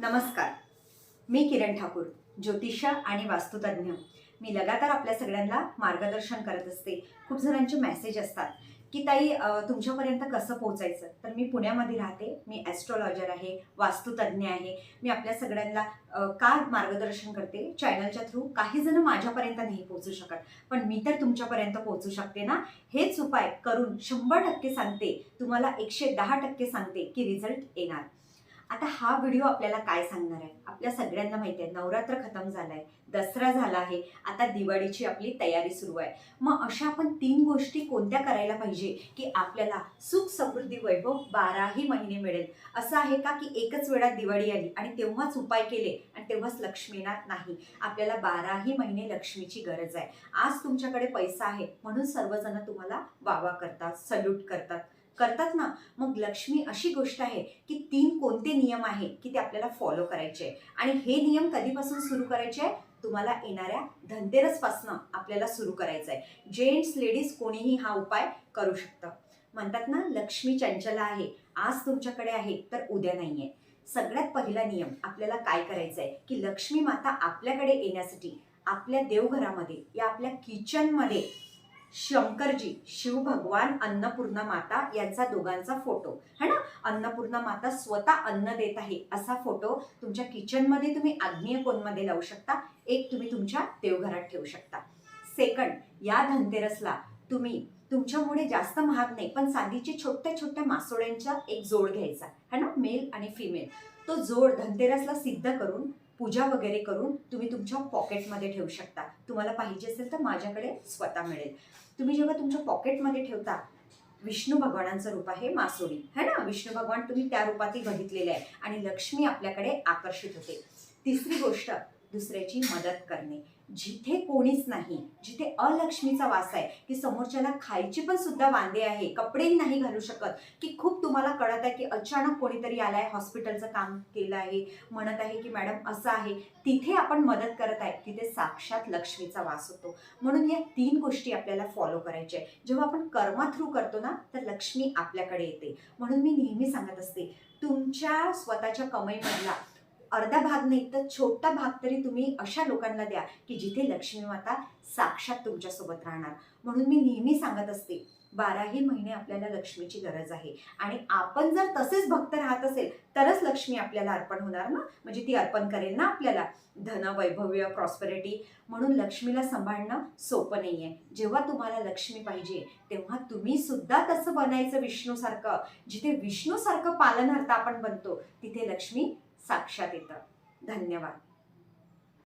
नमस्कार. मी किरण ठाकूर ज्योतिष आणि वास्तुतज्ञ. मी लगातार आपल्या सगळ्यांना मार्गदर्शन करत असते. खूप जणांचे मेसेज असतात की ताई तुमच्यापर्यंत कसं पोहोचायचं? तर मी पुण्यामध्ये राहते. मी ॲस्ट्रॉलॉजर आहे वास्तुतज्ञ आहे. मी आपल्या सगळ्यांना का मार्गदर्शन करते? चॅनलच्या थ्रू काही जण माझ्यापर्यंत नाही पोहोचू शकत. पण मी तर तुमच्यापर्यंत पोहोचू शकते ना? हेच उपाय करून शंभर टक्के सांगते. तुम्हाला एकशे दहा टक्के सांगते की रिझल्ट येणार. आता हा व्हिडिओ आपल्याला काय सांगणार आहे? आपल्या सगळ्यांना माहिती आहे नवरात्र खतम झालाय दसरा झाला आहे आता दिवाळीची आपली तयारी सुरू आहे. मग अशा आपण तीन गोष्टी कोणत्या करायला पाहिजे की आपल्याला सुख समृद्धी वैभव बाराही महिने मिळेल? असं आहे का की एकच वेळा दिवाळी आली आणि तेव्हाच उपाय केले आणि तेव्हाच लक्ष्मी येणार नाही? आपल्याला बाराही महिने लक्ष्मीची गरज आहे. आज तुमच्याकडे पैसा आहे म्हणून सर्वजण तुम्हाला वावा करतात सल्यूट करतात. करतात ना मग लक्ष्मी अशी गोष्ट आहे की तीन कोणते नियम आहे की ते आपल्याला फॉलो करायचे आणि हे नियम कधीपासून सुरू करायचे आहे? तुम्हाला येणाऱ्या धनतेरसपासनं आपल्याला सुरू करायचं आहे जेंट्स लेडीज कोणीही हा उपाय करू शकतं. म्हणतात ना लक्ष्मी चंचला आहे आज तुमच्याकडे आहे तर उद्या नाहीये. सगळ्यात पहिला नियम आपल्याला काय करायचं आहे की लक्ष्मी माता आपल्याकडे येण्यासाठी आपल्या देवघरामध्ये या आपल्या किचनमध्ये शंकरजी शिव भगवान अन्नपूर्णा माता यांचा दोघांचा फोटो. है ना? अन्नपूर्णा माता स्वतः अन्न देत आहे. असा फोटो तुमच्या किचनमध्ये तुम्ही आग्नेय कोणमध्ये लावू शकता? एक तुम्ही तुमच्या देवघरात ठेवू शकता. सेकंड या धनतेरसला तुम्ही तुमच्यामुळे जास्त महाग नाही पण चांदीचे छोट्या छोट्या मासोळ्यांचा एक जोड घ्यायचा. है ना? मेल आणि फिमेल तो जोड धनतेरसला सिद्ध करून पूजा वगैरे करून तुम्ही तुमच्या पॉकेटमध्ये ठेवू शकता. तुम्हाला पाहिजे असेल तर माझ्याकडे स्वतः मिळेल. तुम्ही जेव्हा तुमच्या पॉकेटमध्ये ठेवता विष्णू भगवानांचं रूप आहे मासोळी है ना? विष्णू भगवान तुम्ही त्या रूपातही बघितलेले आहे. आणि लक्ष्मी आपल्याकडे आकर्षित होते. तिसरी गोष्ट दुसऱ्याची मदत करणे. जिथे कोणीच नाही जिथे अलक्ष्मीचा वास आहे की समोरच्याला खायची पण सुद्धा वांदे आहे कपडेही नाही घालू शकत की खूप तुम्हाला कळत आहे की अचानक कोणीतरी आलाय हॉस्पिटलचं काम केलं आहे म्हणत आहे की मॅडम असं आहे तिथे आपण मदत करत आहे तिथे साक्षात लक्ष्मीचा वास होतो. म्हणून या तीन गोष्टी आपल्याला फॉलो करायच्या आहे जेव्हा आपण कर्मा थ्रू करतो ना तर लक्ष्मी आपल्याकडे येते. म्हणून मी नेहमी सांगत असते तुमच्या स्वतःच्या कमाईमधला अर्धा भाग नाही तर छोटा भाग तरी तुम्ही अशा लोकांना द्या की जिथे लक्ष्मी माता साक्षात तुमच्यासोबत राहणार. म्हणून मी नेहमी सांगत असते बाराही महिने आपल्याला लक्ष्मीची गरज आहे. आणि आपण जर तसेच भक्त राहत असेल तरच लक्ष्मी आपल्याला अर्पण होणार ना? म्हणजे ती अर्पण करेल ना आपल्याला? धन वैभव्य प्रॉस्पेरिटी म्हणून लक्ष्मीला सांभाळणं सोपं नाही आहे जेव्हा तुम्हाला लक्ष्मी पाहिजे तेव्हा तुम्ही सुद्धा तसं बनायचं विष्णूसारखं. जिथे विष्णूसारखं पालनहर्ता आपण बनतो तिथे लक्ष्मी साक्षात येतं. धन्यवाद.